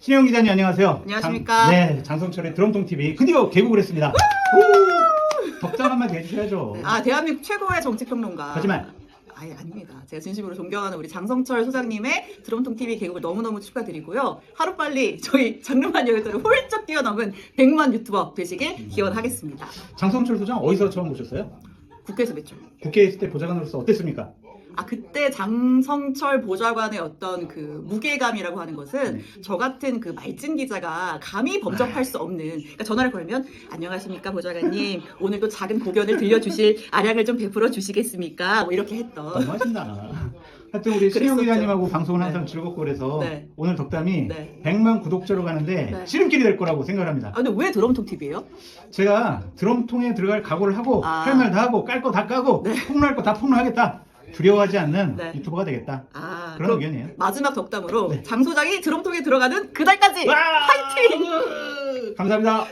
신영 기자님 안녕하세요. 안녕하십니까. 장, 네, 장성철의 드럼통 TV 드디어 개국을 했습니다. 오! 덕담 한마디 해주셔야죠. 아 대한민국 최고의 정치평론가. 거짓말. 아예 아닙니다. 제가 진심으로 존경하는 우리 장성철 소장님의 드럼통 TV 개국을 너무너무 축하드리고요. 하루빨리 저희 장르만 여기서를 훌쩍 뛰어넘은 100만 유튜버 되시길 기원하겠습니다. 장성철 소장 어디서 처음 보셨어요? 국회에서 뵀죠. 국회에 있을 때 보좌관으로서 어땠습니까? 아 그때 장성철 보좌관의 어떤 그 무게감이라고 하는 것은 네. 저 같은 그 말진 기자가 감히 범접할 수 없는 그러니까 전화를 걸면 안녕하십니까 보좌관님 오늘도 작은 고견을 들려주실 아량을 좀 베풀어 주시겠습니까 뭐 이렇게 했던 너무하신다. 하여튼 우리 신영 그랬었죠. 기자님하고 방송을 네. 항상 즐겁고 그래서 네. 오늘 덕담이 네. 100만 구독자로 가는데 네. 지름길이 될 거라고 생각합니다. 아 근데 왜 드럼통 TV예요? 제가 드럼통에 들어갈 각오를 하고 아. 할 말 다 하고 깔 거 다 까고 네. 폭로할 거 다 폭로하겠다. 두려워하지 않는 네. 유튜버가 되겠다. 아 그런 그럼 의견이에요. 마지막 덕담으로 네. 장 소장이 드럼통에 들어가는 그날까지 와! 파이팅! 감사합니다.